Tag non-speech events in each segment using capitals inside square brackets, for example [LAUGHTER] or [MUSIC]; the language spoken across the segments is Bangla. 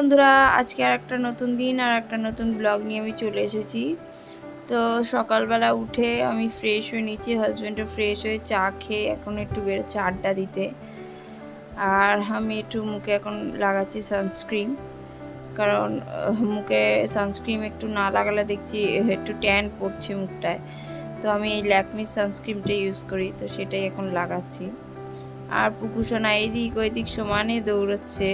বন্ধুরা, আজকে আর একটা নতুন দিন আর একটা নতুন ব্লগ নিয়ে আমি চলে এসেছি। তো সকালবেলা উঠে আমি ফ্রেশ হয়ে নিয়েছি হাজব্যান্ডও ফ্রেশ হয়ে চা খেয়ে এখন একটু বেরোচ্ছে আড্ডা দিতে। আর আমি একটু মুখে এখন লাগাচ্ছি সানস্ক্রিন কারণ মুখে সানস্ক্রিন একটু না লাগালে দেখছি একটু ট্যান পড়ছে মুখটায়। তো আমি এই ল্যাকমি সানস্ক্রিনটা ইউজ করি, তো সেটাই এখন লাগাচ্ছি। আর পুকুসোনা এইদিক ওইদিক সমানে দৌড়চ্ছে।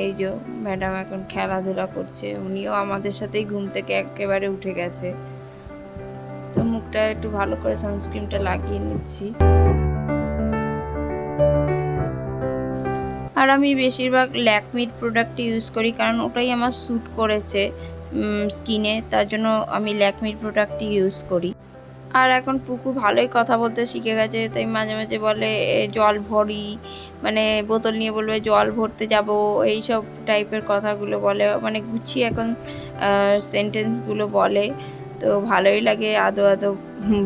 এই যে ম্যাডাম এখন খেলাধুলা করছে, উনিও আমাদের সাথেই ঘুম থেকে একেবারে উঠে গেছে। তো মুখটা একটু ভালো করে সানস্ক্রিনটা লাগিয়ে নিচ্ছি। আর আমি বেশিরভাগ ল্যাকমির প্রোডাক্ট ইউজ করি, কারণ ওটাই আমার স্যুট করেছে স্কিনে তার জন্য আমি ল্যাকমির প্রোডাক্টই ইউজ করি। আর এখন পুকু ভালোই কথা বলতে শিখে গেছে, তাই মাঝে মাঝে বলে জল ভরি। মানে বোতল নিয়ে বলবে, জল ভরতে যাব। এই সব টাইপের কথাগুলো বলে। মানে গুছিয়ে এখন সেন্টেন্সগুলো বলে। তো ভালোই লাগে আদো আদো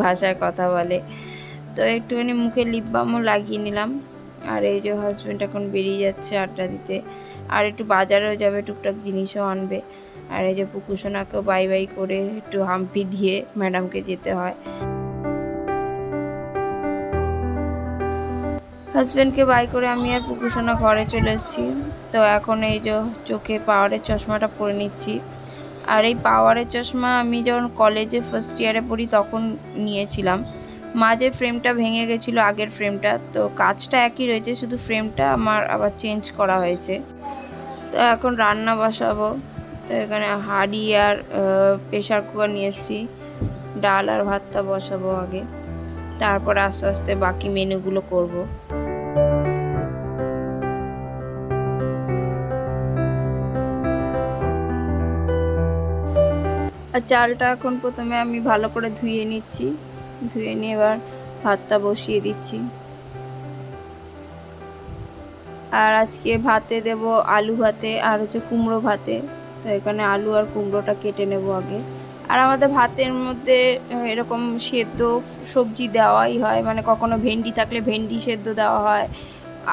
ভাষায় কথা বলে। তো একটুখানি মুখে লিপ বামও লাগিয়ে নিলাম। আর এই যে হাজব্যান্ড এখন বেরিয়ে যাচ্ছে আড্ডা দিতে। আর একটু বাজারেও যাবে, টুকটাক জিনিসও আনবে। আর এই যে পুকুসোনাকেও বাই বাই করে একটু হাম্পি দিয়ে ম্যাডামকে যেতে হয়। হাজব্যান্ডকে বাই করে আমি আর পুকুসোনা ঘরে চলে এসেছি। তো এখন এই যে চোখে পাওয়ারের চশমাটা পরে নিচ্ছি। আর এই পাওয়ারের চশমা আমি যখন কলেজে ফার্স্ট ইয়ারে পড়ি তখন নিয়েছিলাম। মাঝে ফ্রেমটা ভেঙে গেছিল আগের ফ্রেমটা তো কাজটা একই রয়েছে, শুধু ফ্রেমটা আমার আবার চেঞ্জ করা হয়েছে। তো এখন রান্না বসাবো। তো এখানে হাঁড়ি আর প্রেশার কুকার নিয়ে এসেছি। ডাল আর ভাতটা বসাবো আগে। তারপর আস্তে আস্তে বাকি মেনুগুলো করব। আর চালটা এখন প্রথমে আমি ভালো করে ধুয়ে নিচ্ছি। ধুয়ে নিয়ে এবার ভাতটা বসিয়ে দিচ্ছি। আর আজকে ভাতে দেব আলু ভাতে আর হচ্ছে কুমড়ো ভাতে। তো এখানে আলু আর কুমড়োটা কেটে নেব আগে। আর আমাদের ভাতের মধ্যে এরকম সেদ্ধ সবজি দেওয়াই হয় মানে কখনো ভেন্ডি থাকলে ভেন্ডি সেদ্ধ দেওয়া হয়।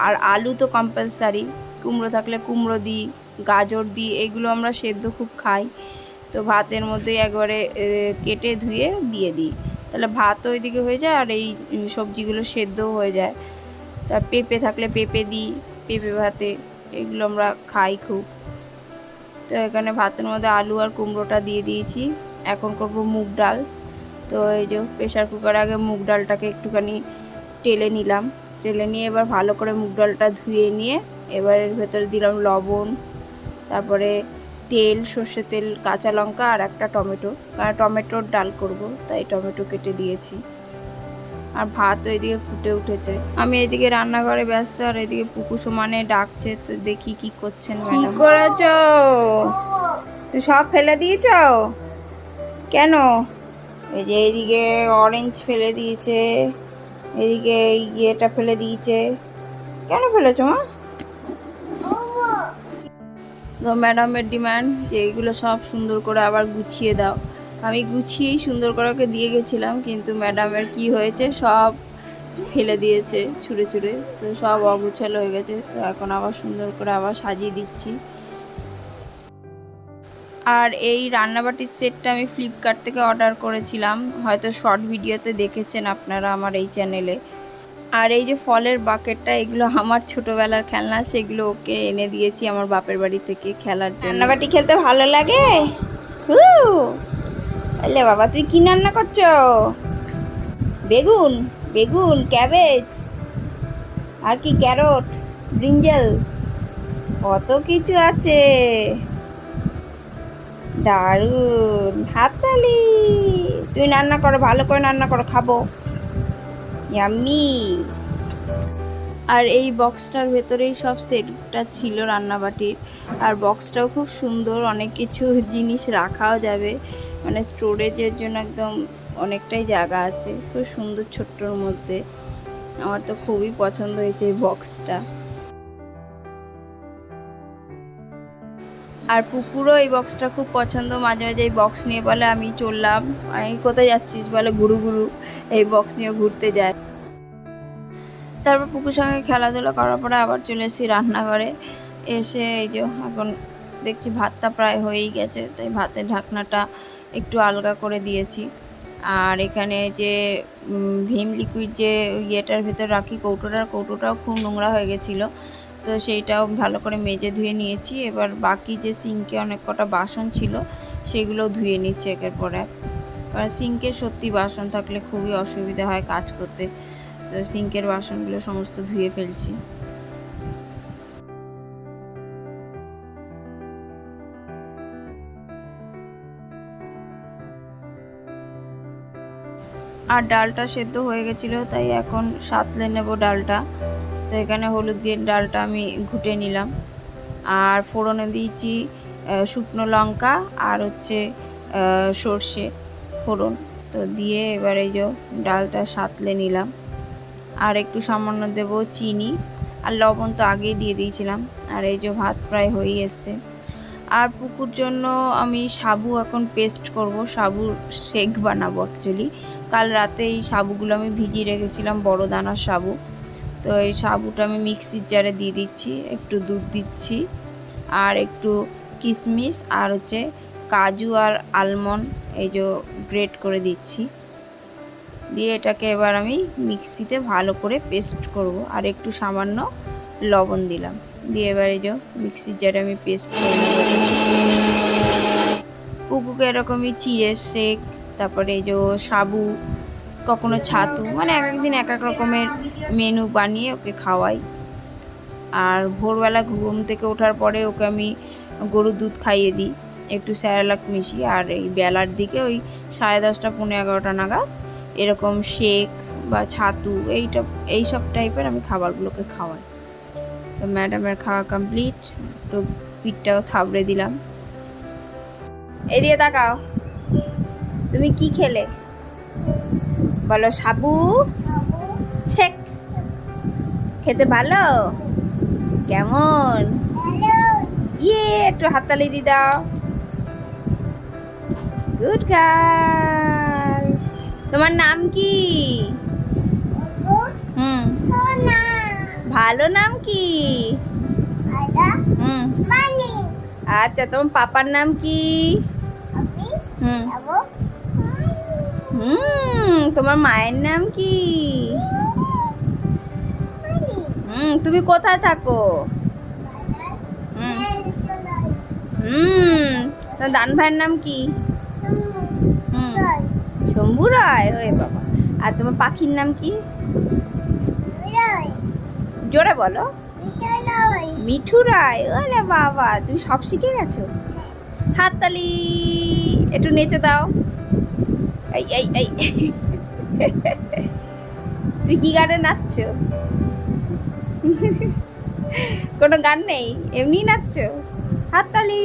আর আলু তো কম্পালসারি কুমড়ো থাকলে কুমড়ো দিই, গাজর দিই, এগুলো আমরা সেদ্ধ খুব খাই। তো ভাতের মধ্যে একবারে কেটে ধুয়ে দিয়ে দিই। তাহলে ভাতও ওইদিকে হয়ে যায় আর এই সবজিগুলো সেদ্ধও হয়ে যায়। তা পেঁপে থাকলে পেঁপে দিই, পেঁপে ভাতে, এগুলো আমরা খাই খুব। তো এখানে ভাতের মধ্যে আলু আর কুমড়োটা দিয়ে দিয়েছি। এখন করব মুগ ডাল। তো এই যে প্রেশার কুকারে আগে মুগ ডালটাকে একটুখানি টেলে নিলাম। টেলে নিয়ে এবার ভালো করে মুগ ডালটা ধুয়ে নিয়ে এবার এর ভেতরে দিলাম লবণ, তারপরে তেল, সর্ষে তেল, কাঁচা লঙ্কা আর একটা টমেটো। কারণ টমেটোর ডাল করব, তাই টমেটো কেটে দিয়েছি। আর ভাত ওইদিকে ফুটে উঠেছে। আমি এদিকে রান্নাঘরে ব্যস্ত আর এদিকে পুকু সমানে ডাকছে তো দেখি কি করছেন কি করেছ? সব ফেলে দিয়েছ? কেন? এই যে এইদিকে অরেঞ্জ ফেলে দিয়েছে এদিকে ইয়েটা ফেলে দিয়েছে। কেন ফেলেছো মা? তো ম্যাডামের ডিমান্ড যে এইগুলো সব সুন্দর করে আবার গুছিয়ে দাও। আমি গুছিয়েই সুন্দর করে ওকে দিয়ে গেছিলাম, কিন্তু ম্যাডামের কি হয়েছে সব ফেলে দিয়েছে ছুঁড়ে ছুঁড়ে, তো সব অগুছালো হয়ে গেছে, তো এখন আবার সুন্দর করে আবার সাজিয়ে দিচ্ছি। আর এই রান্নাবাটির সেটটা আমি ফ্লিপকার্ট থেকে অর্ডার করেছিলাম, হয়তো শর্ট ভিডিওতে দেখেছেন আপনারা আমার এই চ্যানেলে আর এই যে ফলের বাকেটটা এগুলো আমার ছোটবেলার খেলনা, সেগুলো ওকে এনে দিয়েছি আমার বাপের বাড়ি থেকে খেলার জন্য। রান্নাবাটি খেলতে ভালো লাগে? এলে বাবা, তুই কি রান্না করছ? বেগুন বেগুন, ক্যাবেজ, আর কি ক্যারট, ব্রিঞ্জেল, কত কিছু আছে। দারুণ, হাততালি। তুই রান্না করো, ভালো করে রান্না করো, খাব। ইয়াম্মি। আর এই বক্সটার ভেতরেই সব সেটটা ছিল রান্নাবাটির। আর বক্সটাও খুব সুন্দর, অনেক কিছু জিনিস রাখাও যাবে। মানে স্টোরেজের জন্য একদম অনেকটাই জায়গা আছে, খুব সুন্দর ছোট্টর মধ্যে। আমার তো খুবই পছন্দ হয়েছে এই বক্সটা আর পুকুরও এই বক্সটা খুব পছন্দ, মাঝে মাঝে এই বক্স নিয়ে বলে আমি চললাম আমি কোথায় যাচ্ছিস? বলে গুরু গুরু এই বক্স নিয়ে ঘুরতে যায়। তারপর পুকুর সঙ্গে খেলাধুলা করার পরে আবার চলে এসেছি রান্নাঘরে। এসে এই যে এখন দেখছি ভাতটা প্রায় হয়েই গেছে, তাই ভাতের ঢাকনাটা একটু আলগা করে দিয়েছি। আর এখানে যে ভীম লিকুইড যে ইয়েটার ভেতর রাখি কৌটোটার কৌটোটাও খুব নোংরা হয়ে গেছিল। তো সেইটাও ভালো করে মেজে ধুয়ে নিয়েছি। এবার বাকি যে সিঙ্কে অনেক কটা বাসন ছিল সেগুলো ধুয়ে নিচ্ছি একের পর এক। কারণ সিঙ্কে সত্যি বাসন থাকলে খুবই অসুবিধা হয় কাজ করতে। তো সিঙ্কের বাসনগুলো সমস্ত ধুয়ে ফেলছি। আর ডালটা সেদ্ধ হয়ে গেছিল, তাই এখন সাতলে নেব ডালটা। তো এখানে হলুদ দিয়ে ডালটা আমি ঘুটে নিলাম। আর ফোড়নে দিয়েছি শুকনো লঙ্কা আর হচ্ছে সর্ষে ফোড়ন। তো দিয়ে এবার এই যে ডালটা সাতলে নিলাম। আর একটু সামান্য দেব চিনি। আর লবণ তো আগেই দিয়ে দিয়েছিলাম। আর এই যে ভাত প্রায় হয়েই এসছে। আর পুকুর জন্য আমি সাবু এখন পেস্ট করব। সাবুর শেক বানাবো অ্যাকচুয়ালি কাল রাতে এই সাবুগুলো আমি ভিজিয়ে রেখেছিলাম, বড় দানার সাবু তো এই সাবুটা আমি মিক্সির জারে দিয়ে দিচ্ছি, একটু দুধ দিচ্ছি, আর একটু কিশমিশ, আর হচ্ছে কাজু আর আলমন্ড, এই যে গ্রেট করে দিচ্ছি। দিয়ে এটাকে এবার আমি মিক্সিতে ভালো করে পেস্ট করব, আর একটু সামান্য লবণ দিলাম। দিয়ে এবার এই যে মিক্সির জারে আমি পেস্ট করে পুকুকে এরকমই চিড়ে শেক তারপরে যে সাবু, কখনো ছাতু মানে এক একদিন এক এক রকমের মেনু বানিয়ে ওকে খাওয়াই। আর ভোরবেলা ঘুম থেকে ওঠার পরে ওকে আমি গরুর দুধ খাইয়ে দিই, একটু স্যারালাক মিশিয়ে। আর এই বেলার দিকে ওই সাড়ে দশটা পনেরো এগারোটা নাগাদ এরকম শেক বা ছাতু, এইটা, এইসব টাইপের আমি খাবারগুলোকে খাওয়াই। তো ম্যাডামের খাওয়া কমপ্লিট একটু পিঠটাও থাবড়ে দিলাম। এদিকে তাকাও। তুমি কি খেলে? বলো সাবু। শেখ। খেতে ভালো? কেমন? ইয়ে একটু হাততালি দি দাও। Good girl. তোমার নাম কি? হুম। ভালো নাম কি? হুম। আচ্ছা তোমার পাপার নাম কি? হুম। হুম, তোমার মায়ের নাম কি? হুম, তুমি কোথায় থাকো? হুম তোমার দান ভাইয়ের নাম কি? হুম, শম্ভু রায় ওই বাবা। আর তোমার পাখির নাম কি? জোরে বলো। মিঠু রায়, ওরে বাবা, তুমি সব শিখে গেছো? হাততালি, একটু নেচে দাও। এই এই এই। তুমি কি গানে নাচছো? কোনো গান নেই? এমনি নাচছো? হাততালি।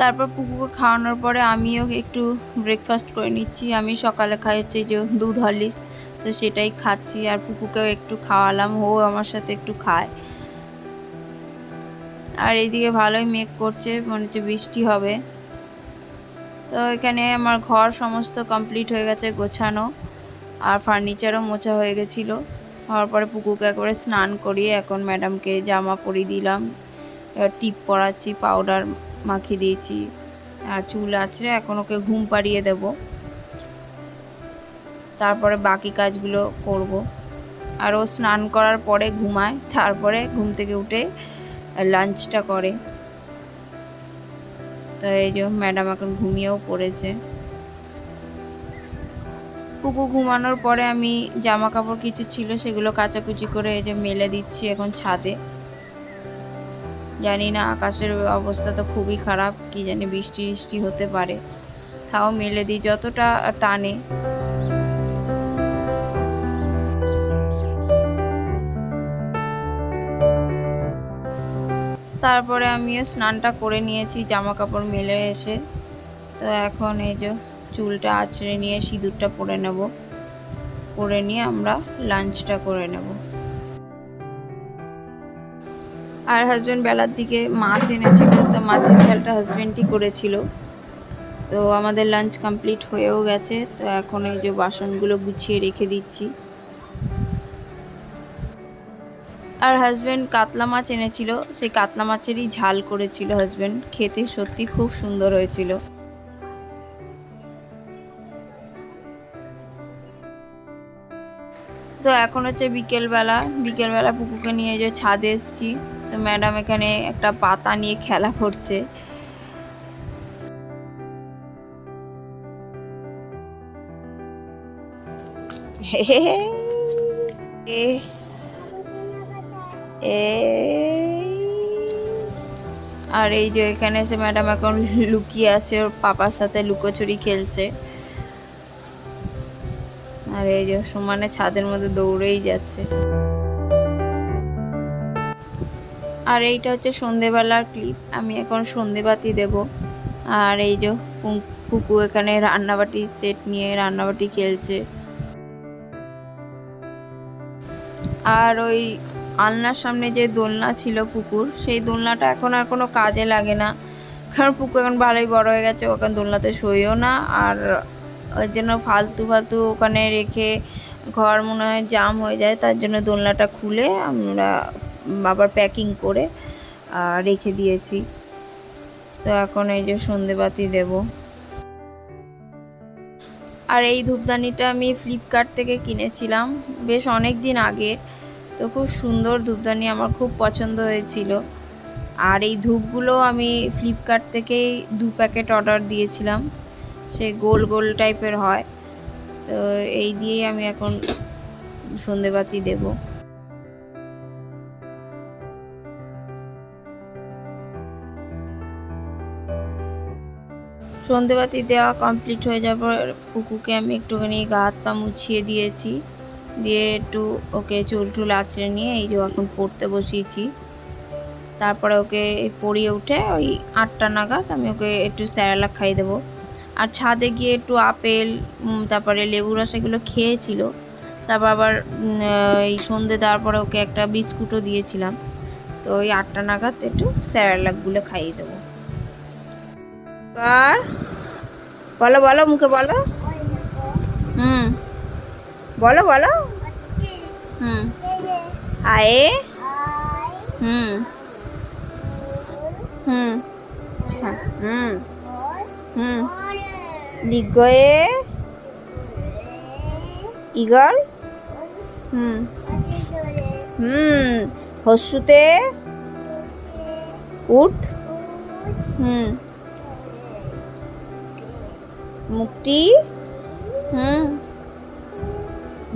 তারপর পুকুকে খাওয়ানোর পরে আমিও একটু ব্রেকফাস্ট করে নিচ্ছি। আমি সকালে খাই হচ্ছে যে দুধ, হরলিক্স। তো সেটাই খাচ্ছি আর পুকুকেও একটু খাওয়ালাম, ও আমার সাথে একটু খায়। আর এইদিকে ভালোই মেঘ করছে, মনে হচ্ছে বৃষ্টি হবে। তো এখানে আমার ঘর সমস্ত কমপ্লিট হয়ে গেছে গোছানো, আর ফার্নিচারও মোছা হয়ে গেছিল। হওয়ার পরে পুকুকে একবারে স্নান করিয়ে এখন ম্যাডামকে জামা পরিয়ে দিলাম, এবার টিপ পরাচ্ছি পাউডার মাখিয়ে দিয়েছি, আর চুল আছড়ে এখন ওকে ঘুম পাড়িয়ে দেব। তারপরে বাকি কাজগুলো করব। আর ও স্নান করার পরে ঘুমায়, তারপরে ঘুম থেকে উঠে লাঞ্চটা করে। তো এই যে ম্যাডাম এখন ঘুমিয়েও পড়েছে। পুকু ঘুমানোর পরে আমি জামা কাপড় কিছু ছিল সেগুলো কাচাকুচি করে এই যে মেলে দিচ্ছি এখন ছাদে। জানি না, আকাশের অবস্থা তো খুবই খারাপ, কি জানি বৃষ্টি বৃষ্টি হতে পারে। তাও মেলে দিই, যতটা টানে। তারপরে আমিও স্নানটা করে নিয়েছি জামা কাপড় মেলে এসে। তো এখন এই যে চুলটা আঁচড়ে নিয়ে সিঁদুরটা পরে নেব। পরে নিয়ে আমরা লাঞ্চটা করে নেব। আর হাজব্যান্ড বেলার দিকে মাছ এনেছিল, তো মাছের ঝালটা হাজব্যান্ডই করেছিল। তো আমাদের লাঞ্চ কমপ্লিট হয়েও গেছে, তো এখন এই যে বাসনগুলো গুছিয়ে রেখে দিচ্ছি। আর হাজব্যান্ড কাতলা মাছ এনেছিল, সেই কাতলা মাছেরই ঝাল করেছিল হাজব্যান্ড খেতে সত্যি খুব সুন্দর হয়েছিল। তো এখন হচ্ছে বিকেলবেলা বিকেলবেলা পুকুকে নিয়ে যে ছাদে এসছি, তো ম্যাডাম এখানে একটা পাতা নিয়ে খেলা করছে। [LAUGHS] এ এ আর এই যে এখানে এসে ম্যাডাম এখন লুকিয়ে আছে, ওর পাপার সাথে লুকোচুরি খেলছে। আর এই যে সমানে ছাদের মধ্যে দৌড়েই যাচ্ছে। আর এইটা হচ্ছে সন্ধেবেলার ক্লিপ আমি এখন সন্ধেবাতি দেব। আর এই যে কুকু এখানে রান্নাবাটি সেট নিয়ে রান্নাবাটি খেলছে। আর ওই আলনার সামনে যে দোলনা ছিল পুকুর, সেই দোলনাটা এখন আর কোনো কাজে লাগে না। কারণ পুকুর এখন ভালোই বড় হয়ে গেছে ওখানে দোলনাতে শোয়েও না। আর ওই জন্য ফালতু ফালতু ওখানে রেখে ঘর মনে হয় জাম হয়ে যায়, তার জন্য দোলনাটা খুলে আমরা আবার প্যাকিং করে রেখে দিয়েছি। তো এখন এই যে সন্ধেবাতি দেব। আর এই ধূপদানিটা আমি ফ্লিপকার্ট থেকে কিনেছিলাম, বেশ অনেক দিন আগে তো খুব সুন্দর ধূপদানি আমার খুব পছন্দ হয়েছিল। আর এই ধূপগুলো আমি ফ্লিপকার্ট থেকেই দু প্যাকেট অর্ডার দিয়েছিলাম। সেই গোল গোল টাইপের হয়। তো এই দিয়েই আমি এখন সন্ধেবাতি দেব। সন্ধেবাতি দেওয়া কমপ্লিট হয়ে যাওয়ার পর পুকুকে আমি একটুখানি গা হাত পা মুছিয়ে দিয়েছি। দিয়ে একটু ওকে চুল টুল আঁচড়ে নিয়ে এই যে এখন পড়তে বসিয়েছি। তারপরে ওকে পড়িয়ে উঠে ওই আটটা নাগাদ আমি ওকে একটু স্যারালাক খাইয়ে দেবো। আর ছাদে গিয়ে একটু আপেল তারপরে লেবু রস এগুলো খেয়েছিল। তারপর আবার এই সন্ধে দেওয়ার পরে ওকে একটা বিস্কুটও দিয়েছিলাম। তো ওই আটটা নাগাদ একটু স্যারালাকগুলো খাইয়ে দেবো। আর বলো বলো, মুখে বলো। হুম। বলো বলো। হুম। আয়ে। হুম। হুম। আচ্ছা হুম। হুম। দিগয়ে। ইগল হুম। হুম। হস্যুতে। উঠ। হুম। মুক্তি।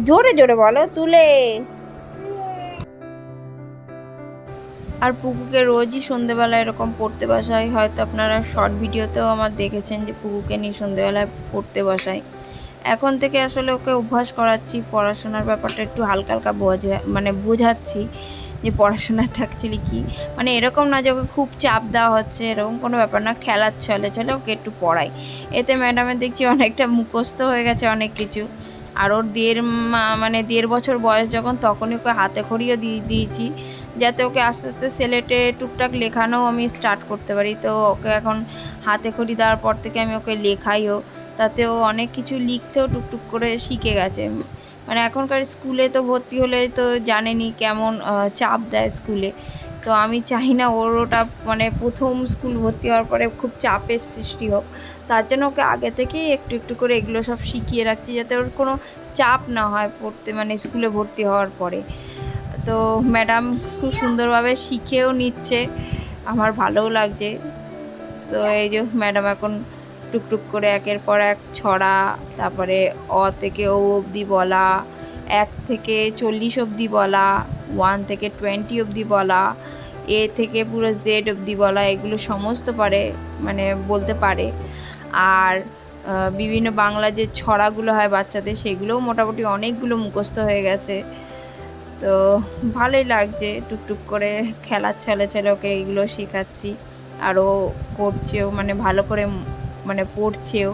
জোরে জোরে বলো, তুলে। আর পুকুকে রোজই সন্ধেবেলা এরকম পড়তে বসাই। হয়তো আপনারা শর্ট ভিডিওতেও আমার দেখেছেন যে পুকুকে নিয়ে সন্ধেবেলায় পড়তে বসাই। এখন থেকে আসলে ওকে অভ্যাস করাচ্ছি, পড়াশোনার ব্যাপারটা একটু হালকা হালকা বোঝা মানে বোঝাচ্ছি যে পড়াশোনাটা অ্যাকচুয়ালি কী। মানে এরকম না যে ওকে খুব চাপ দেওয়া হচ্ছে, এরকম কোনো ব্যাপার না, খেলার চলে চলে ওকে একটু পড়াই। এতে ম্যাডামের দেখছি অনেকটা মুখস্থ হয়ে গেছে অনেক কিছু। আর ওর দেড় মানে দেড় বছর বয়স যখন তখনই ওকে হাতে খড়িও দিয়ে দিয়েছি, যাতে ওকে আস্তে আস্তে সেলেটে টুকটাক লেখানো আমি স্টার্ট করতে পারি। তো ওকে এখন হাতে খড়ি দেওয়ার পর থেকে আমি ওকে লেখাইও, তাতে ও অনেক কিছু লিখতেও টুকটুক করে শিখে গেছে। মানে এখনকার স্কুলে তো ভর্তি হলে তো জানেনি কেমন চাপ দেয় স্কুলে। তো আমি চাই না ওর ওটা মানে প্রথম স্কুল ভর্তি হওয়ার পরে খুব চাপের সৃষ্টি হোক। তার জন্য ওকে আগে থেকেই একটু একটু করে এগুলো সব শিখিয়ে রাখছি যাতে ওর কোনো চাপ না হয় পড়তে মানে স্কুলে ভর্তি হওয়ার পরে। তো ম্যাডাম খুব সুন্দরভাবে শিখেও নিচ্ছে, আমার ভালোও লাগছে। তো এই যে ম্যাডাম এখন টুকটুক করে একের পর এক ছড়া, তারপরে অ থেকে ও অবধি বলা, এক থেকে চল্লিশ অবধি বলা, ওয়ান থেকে টোয়েন্টি অবধি বলা, এ থেকে পুরো জেড অবধি বলা, এগুলো সমস্ত পারে মানে বলতে পারে। আর বিভিন্ন বাংলা যে ছড়াগুলো হয় বাচ্চাদের, সেগুলোও মোটামুটি অনেকগুলো মুখস্থ হয়ে গেছে। তো ভালোই লাগছে, টুকটুক করে খেলার ছলে ছলে ওকে এগুলো শেখাচ্ছি। আরও করছেও মানে ভালো করে মানে পড়ছেও।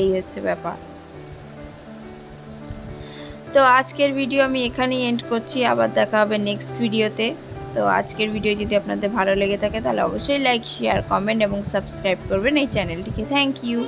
এই হচ্ছে ব্যাপার। তো আজকের ভিডিও আমি এখানেই এন্ড করছি। আবার দেখা হবে নেক্সট ভিডিওতে তো আজকের ভিডিও যদি আপনাদের ভালো লেগে থাকে, তাহলে অবশ্যই লাইক শেয়ার কমেন্ট এবং সাবস্ক্রাইব করবেন এই চ্যানেলটিকে থ্যাংক ইউ